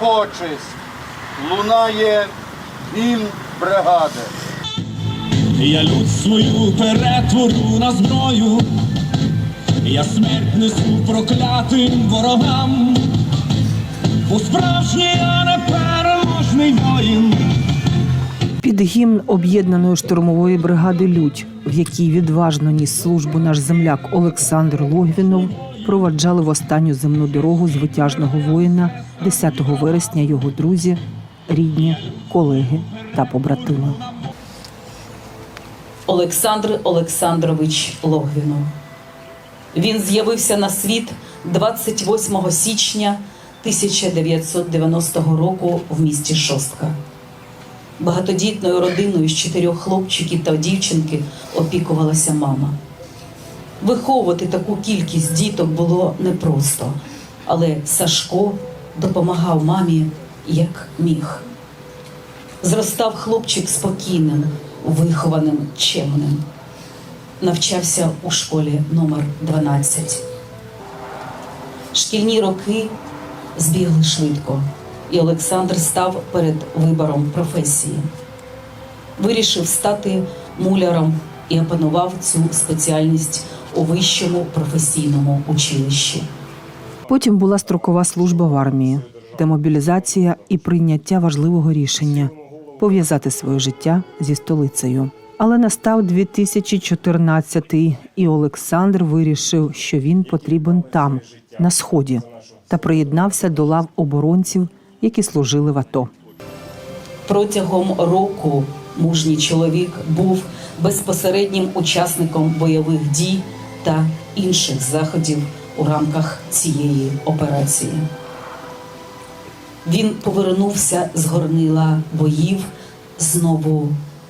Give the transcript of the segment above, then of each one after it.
почесть лунає гімн бригади. Я лють свою перетворю на зброю, я смерть несу проклятим ворогам, бо справжній я непереможний воїн. Під гімн об'єднаної штурмової бригади Людь, в якій відважно ніс службу наш земляк Олександр Логвінов, проваджали в останню земну дорогу звитяжного воїна 10 вересня його друзі, рідні, колеги та побратими. Олександр Олександрович Логвінов. Він з'явився на світ 28 січня 1990 року в місті Шостка. Багатодітною родиною з чотирьох хлопчиків та дівчинки опікувалася мама. Виховувати таку кількість діток було непросто, але Сашко допомагав мамі як міг. Зростав хлопчик спокійним, вихованим, чемним. Навчався у школі номер 12. Шкільні роки збігли швидко, і Олександр став перед вибором професії. Вирішив стати муляром і опанував цю спеціальність у вищому професійному училищі. Потім була строкова служба в армії, демобілізація і прийняття важливого рішення пов'язати своє життя зі столицею. Але настав 2014 і Олександр вирішив, що він потрібен там, на сході, та приєднався до лав оборонців, які служили в АТО. Протягом року мужній чоловік був безпосереднім учасником бойових дій та інших заходів у рамках цієї операції. Він повернувся з горнила боїв знову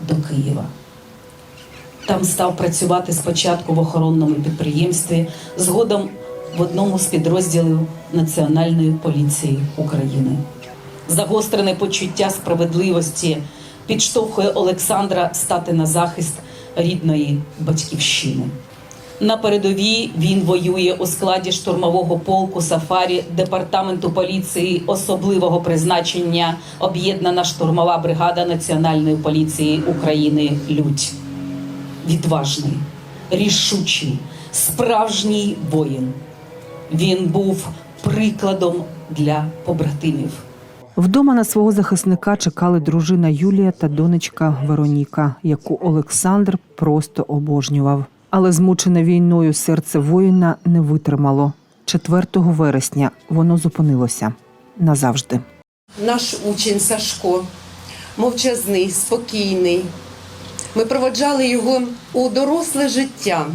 до Києва. Там став працювати спочатку в охоронному підприємстві, згодом в одному з підрозділів Національної поліції України. Загострене почуття справедливості підштовхує Олександра стати на захист рідної батьківщини. На передовій він воює у складі штурмового полку Сафарі департаменту поліції особливого призначення об'єднана штурмова бригада Національної поліції України Людь. Відважний, рішучий, справжній воїн. Він був прикладом для побратимів. Вдома на свого захисника чекали дружина Юлія та донечка Вероніка, яку Олександр просто обожнював. Але змучене війною серце воїна не витримало. 4 вересня воно зупинилося назавжди. наш учень Сашко, мовчазний, спокійний. Ми проводжали його у доросле життя.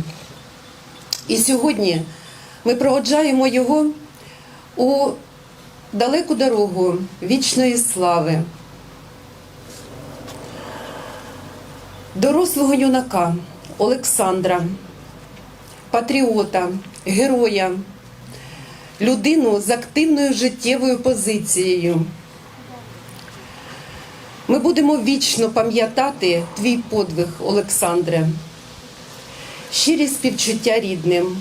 І сьогодні ми проводжаємо його у далеку дорогу вічної слави. Дорослого юнака Олександра, патріота, героя, людину з активною життєвою позицією. Ми будемо вічно пам'ятати твій подвиг, Олександре, щирі співчуття рідним,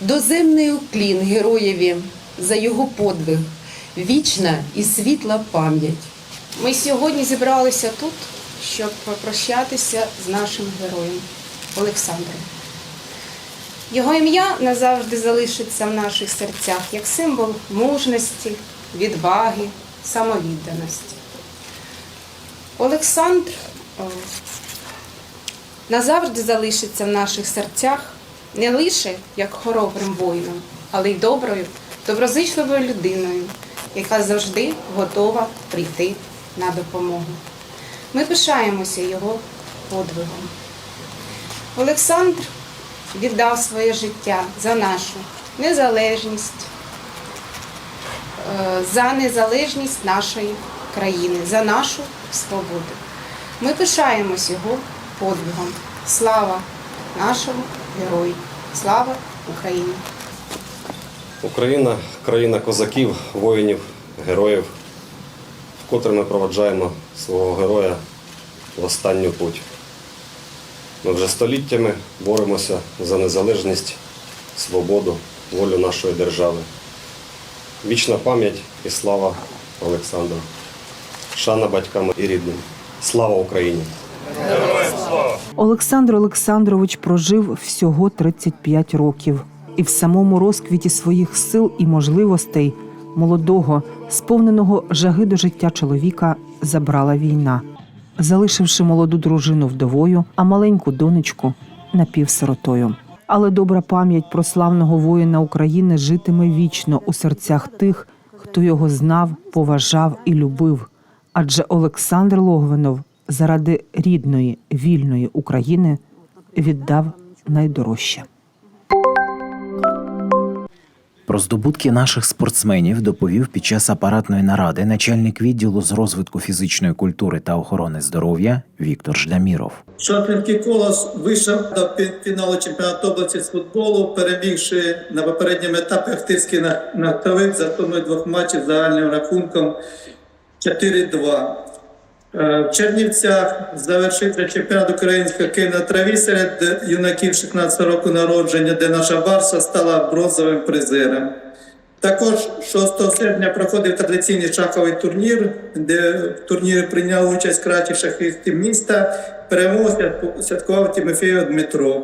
доземний уклін героєві за його подвиг, вічна і світла пам'ять. Ми сьогодні зібралися тут, щоб попрощатися з нашим героєм Олександром. Його ім'я назавжди залишиться в наших серцях як символ мужності, відваги, самовідданості. Олександр назавжди залишиться в наших серцях не лише як хоробрим воїном, але й доброю, доброзичливою людиною, яка завжди готова прийти на допомогу. Ми пишаємося його подвигом. Олександр віддав своє життя за нашу незалежність, е, за незалежність нашої країни, за нашу свободу. Ми пишаємось його подвигом. Слава нашому герою! Слава Україні! Україна країна козаків, воїнів, героїв, вкотре ми проваджаємо свого героя в останню путь. Ми вже століттями боремося за незалежність, свободу, волю нашої держави. Вічна пам'ять і слава Олександру. Шана батькам і рідним. Слава Україні! Олександр Олександрович прожив всього 35 років, і в самому розквіті своїх сил і можливостей молодого, сповненого жаги до життя чоловіка, забрала війна, залишивши молоду дружину вдовою, а маленьку донечку напівсиротою. Але добра пам'ять про славного воїна України житиме вічно у серцях тих, хто його знав, поважав і любив. Адже Олександр Логвинов заради рідної вільної України віддав найдорожче. Про здобутки наших спортсменів доповів під час апаратної наради начальник відділу з розвитку фізичної культури та охорони здоров'я Віктор Ждаміров. Шатлівський колос вийшов до пі- фіналу чемпіонату області з футболу, перемігши на попередньому етапі Ахтирський на- нафтовик за сумою двох матчів загальним рахунком 4-2. Е, В Чернівцях завершився чемпіонат України з на траві серед юнаків 16 року народження, де наша Барса стала бронзовим призером. Також 6 серпня проходив традиційний шаховий турнір, де в турнірі прийняли участь кращі шахісти міста. Перемогу святку- святкував Тимофєєв Дмитро.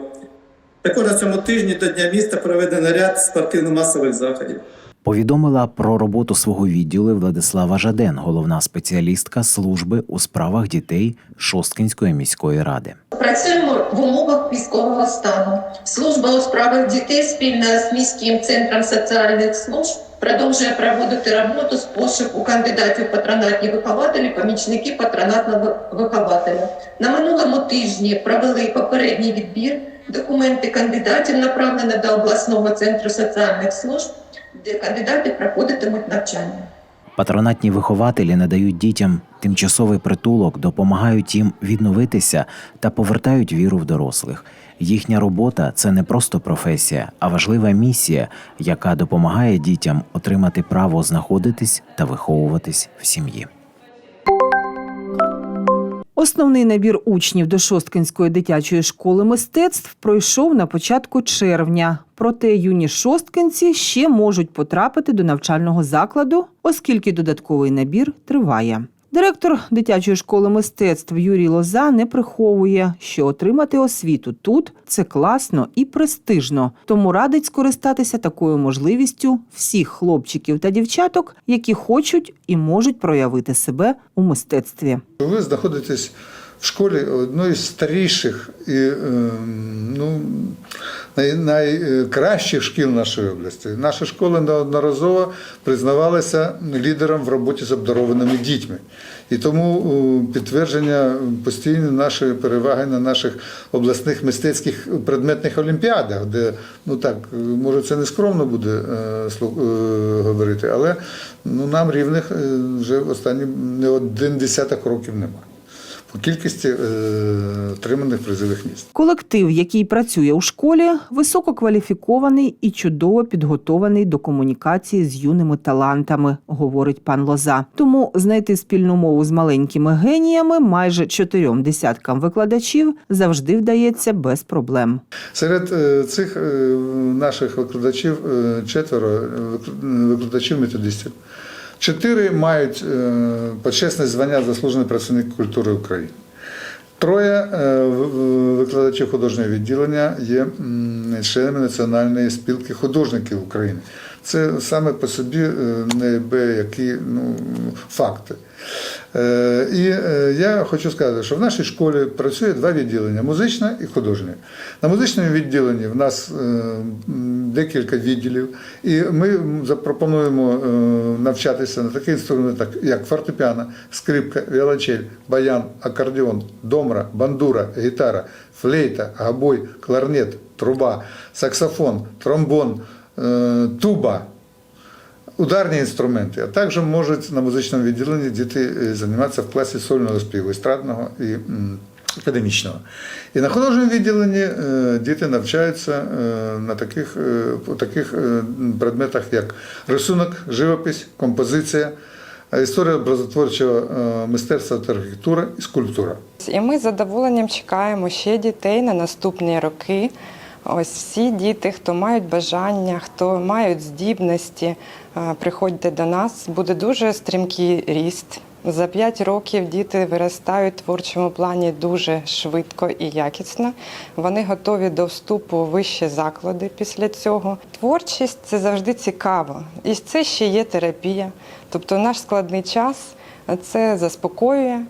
Також на цьому тижні до Дня міста проведено ряд спортивно-масових заходів. Повідомила про роботу свого відділу Владислава Жаден, головна спеціалістка служби у справах дітей Шосткинської міської ради. Працюємо в умовах військового стану. Служба у справах дітей спільно з міським центром соціальних служб продовжує проводити роботу з пошуку кандидатів патронатні вихователі, помічники патронатного вихователя. На минулому тижні провели попередній відбір. Документи кандидатів направлені до обласного центру соціальних служб, де кандидати проходитимуть навчання. Патронатні вихователі надають дітям тимчасовий притулок, допомагають їм відновитися та повертають віру в дорослих. Їхня робота це не просто професія, а важлива місія, яка допомагає дітям отримати право знаходитись та виховуватись в сім'ї. Основний набір учнів до Шосткинської дитячої школи мистецтв пройшов на початку червня. Проте юні шосткинці ще можуть потрапити до навчального закладу, оскільки додатковий набір триває. Директор дитячої школи мистецтв Юрій Лоза не приховує, що отримати освіту тут це класно і престижно, тому радить скористатися такою можливістю всіх хлопчиків та дівчаток, які хочуть і можуть проявити себе у мистецтві. Ви знаходитесь в школі одної з старіших і ну, най, найкращих шкіл нашої області. Наша школа неодноразово признавалася лідером в роботі з обдарованими дітьми. І тому підтвердження постійно нашої переваги на наших обласних мистецьких предметних олімпіадах, де ну так, може це не скромно буде е, е, говорити, але ну, нам рівних е, вже останні не один десяток років немає по кількості е, отриманих призових місць. Колектив, який працює у школі, висококваліфікований і чудово підготований до комунікації з юними талантами, говорить пан Лоза. Тому знайти спільну мову з маленькими геніями майже чотирьом десяткам викладачів завжди вдається без проблем. Серед е, цих е, наших викладачів е, четверо викладачів методистів. Чотири мають е, почесне звання заслужений працівник культури України. Троє е, викладачів художнього відділення є членами Національної спілки художників України. Це саме по собі е, неабиякі ну, факти. І я хочу сказати, що в нашій школі працює два відділення музичне і художнє. На музичному відділенні в нас декілька відділів, і ми запропонуємо е, навчатися на таких інструментах, як фортепіано, скрипка, віолончель, баян, акордеон, домра, бандура, гітара, флейта, габой, кларнет, труба, саксофон, тромбон, е, туба. Ударні інструменти, а також можуть на музичному відділенні діти е, займатися в класі сольного співу, естрадного і академічного. І на художньому відділенні е, діти навчаються е, на таких, е, таких предметах, як рисунок, живопись, композиція, історія образотворчого мистецтва та архітектура і скульптура. І ми з задоволенням чекаємо ще дітей на наступні роки. Ось всі діти, хто мають бажання, хто мають здібності, приходьте до нас. Буде дуже стрімкий ріст. За 5 років діти виростають в творчому плані дуже швидко і якісно. Вони готові до вступу у вищі заклади після цього. Творчість це завжди цікаво. І це ще є терапія. Тобто наш складний час це заспокоює.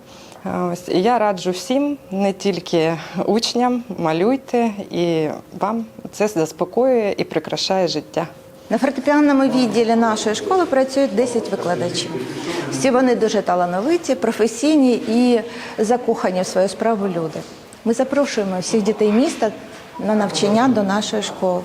Ось я раджу всім, не тільки учням, малюйте, і вам це заспокоює і прикрашає життя. На фортепіанному відділі нашої школи працюють 10 викладачів. Всі вони дуже талановиті, професійні і закохані в свою справу люди. Ми запрошуємо всіх дітей міста на навчання до нашої школи.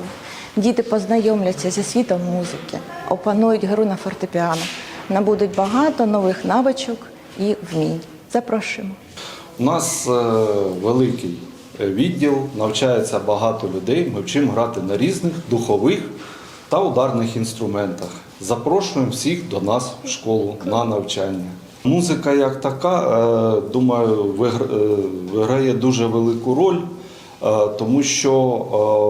Діти познайомляться зі світом музики, опанують гру на фортепіано, набудуть багато нових навичок і вмінь. Запрошуємо. У нас е, великий відділ, навчається багато людей. Ми вчимо грати на різних духових та ударних інструментах. Запрошуємо всіх до нас в школу на навчання. Музика як така, е, думаю, е, виграє дуже велику роль, е, тому що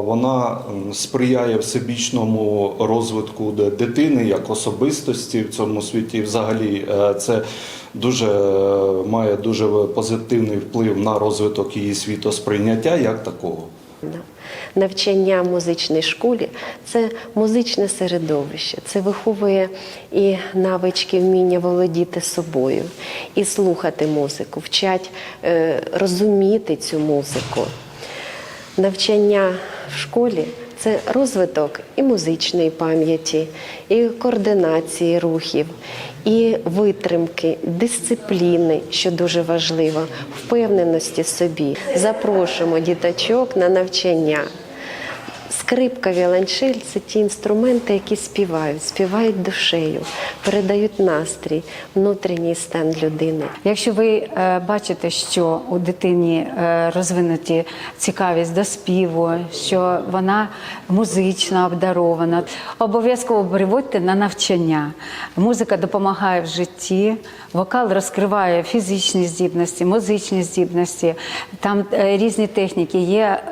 вона сприяє всебічному розвитку дитини як особистості в цьому світі. Взагалі, це дуже має дуже позитивний вплив на розвиток її світосприйняття як такого. Навчання в музичній школі це музичне середовище, це виховує і навички вміння володіти собою, і слухати музику, вчать е, розуміти цю музику. Навчання в школі це розвиток і музичної пам'яті, і координації рухів, і витримки, дисципліни, що дуже важливо, впевненості собі. Запрошуємо діточок на навчання. Скрипка, віолончель – це ті інструменти, які співають, співають душею, передають настрій, внутрішній стан людини. Якщо ви е, бачите, що у дитині е, розвинуті цікавість до співу, що вона музично обдарована, обов'язково приводьте на навчання. Музика допомагає в житті, вокал розкриває фізичні здібності, музичні здібності. Там е, різні техніки є.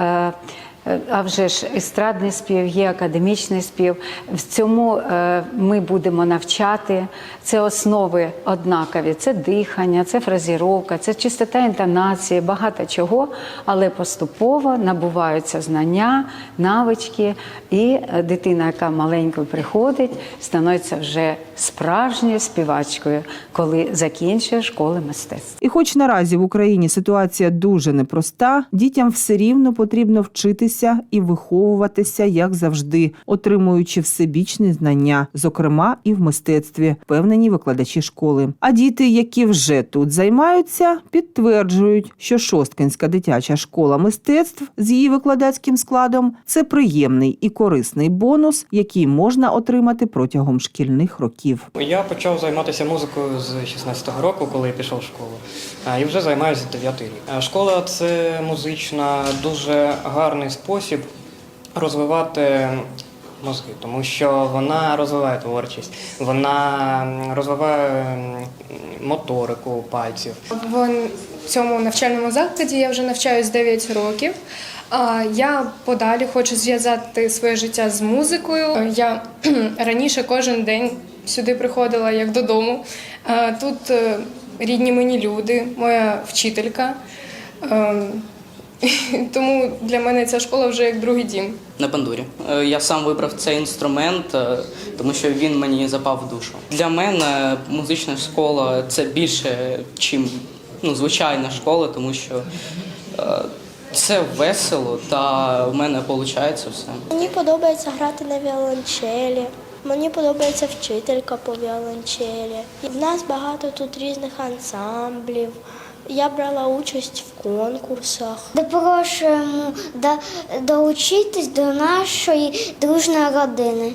А вже ж естрадний спів, є академічний спів. В цьому е, ми будемо навчати. Це основи однакові. Це дихання, це фразіровка, це чистота інтонації, багато чого, але поступово набуваються знання, навички, і е, дитина, яка маленькою приходить, становиться вже справжньою співачкою, коли закінчує школи мистецтв. І хоч наразі в Україні ситуація дуже непроста, дітям все рівно потрібно вчитися і виховуватися, як завжди, отримуючи всебічні знання, зокрема і в мистецтві, впевнені викладачі школи. А діти, які вже тут займаються, підтверджують, що Шосткинська дитяча школа мистецтв з її викладацьким складом це приємний і корисний бонус, який можна отримати протягом шкільних років. Я почав займатися музикою з 16-го року, коли я пішов в школу. І вже займаюся 9 рік. Школа це музична, дуже гарний спосіб розвивати мозги, тому що вона розвиває творчість, вона розвиває моторику пальців. В цьому навчальному закладі я вже навчаюсь 9 років. Я подалі хочу зв'язати своє життя з музикою. Я раніше кожен день сюди приходила як додому. Тут е, рідні мені люди, моя вчителька. Тому для мене ця школа вже як другий дім. на бандурі. Е, Я сам вибрав цей інструмент, е, тому що він мені запав в душу. Для мене музична школа це більше, чим ну, звичайна школа, тому що е, це весело та в мене виходить все. Мені подобається грати на віолончелі. Мені подобається вчителька по віолончелі. В нас багато тут різних ансамблів. Я брала участь в конкурсах. Запрошуємо долучитись до нашої дружної родини.